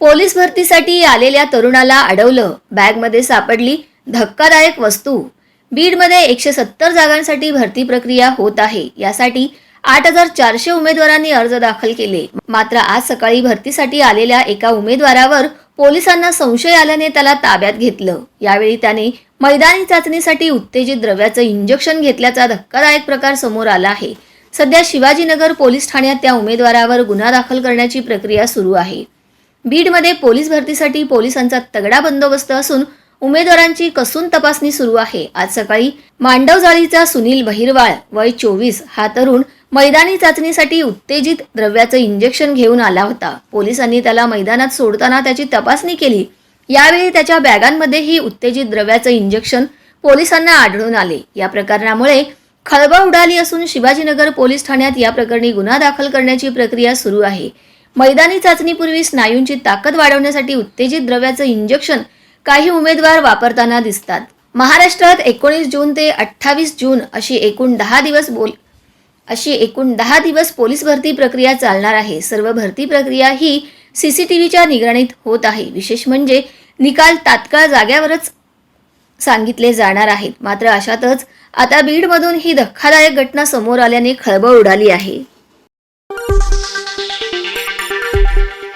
Police भरतीसाठी आलेल्या तरुणाला अडवलं. बॅगमध्ये सापडली धक्कादायक वस्तू. बीडमध्ये एकशे सत्तर जागांसाठी भरती प्रक्रिया होत आहे. यासाठी आठ हजार चारशे उमेदवारांनी अर्ज दाखल केले. मात्र आज सकाळी भरतीसाठी आलेल्या एका उमेदवारावर पोलिसांना संशय आल्याने त्याला ताब्यात घेतलं. यावेळी त्याने मैदानी चाचणीसाठी उत्तेजित द्रव्याचं इंजेक्शन घेतल्याचा धक्कादायक प्रकार समोर आला आहे. सध्या शिवाजीनगर पोलीस ठाण्यात त्या उमेदवारावर गुन्हा दाखल करण्याची प्रक्रिया सुरू आहे. बीडमध्ये पोलीस भरतीसाठी पोलिसांचा तगडा बंदोबस्त असून उमेदवारांची कसून तपासणी सुरू आहे. आज सकाळी मांडवजाळीचा सुनील बहिरवाळ वय चोवीस हा तरुण मैदानी चाचणीसाठी उत्तेजित द्रव्याचं इंजेक्शन घेऊन आला होता. पोलिसांनी त्याला मैदानात सोडताना त्याची तपासणी केली. यावेळी त्याच्या बॅगांमध्येही उत्तेजित द्रव्याचं इंजेक्शन पोलिसांना आढळून आले. या प्रकरणामुळे खळबळ उडाली असून शिवाजीनगर पोलीस ठाण्यात या प्रकरणी गुन्हा दाखल करण्याची प्रक्रिया सुरू आहे. मैदानी चाचणीपूर्वी स्नायूंची ताकद वाढवण्यासाठी उत्तेजित द्रव्याचं इंजेक्शन काही उमेदवार वापरताना दिसतात. महाराष्ट्रात एकोणीस जून ते अठ्ठावीस जून अशी एकूण दहा दिवस बोल अशी एकूण दहा दिवस पोलीस भरती प्रक्रिया चालणार आहे. सर्व भरती प्रक्रिया ही सी सी टी व्हीच्या निगराणीत होत आहे. विशेष म्हणजे निकाल तात्काळ जाग्यावरच सांगितले जाणार आहेत. मात्र अशातच आता बीडमधून ही धक्कादायक घटना समोर आल्याने खळबळ उडाली आहे.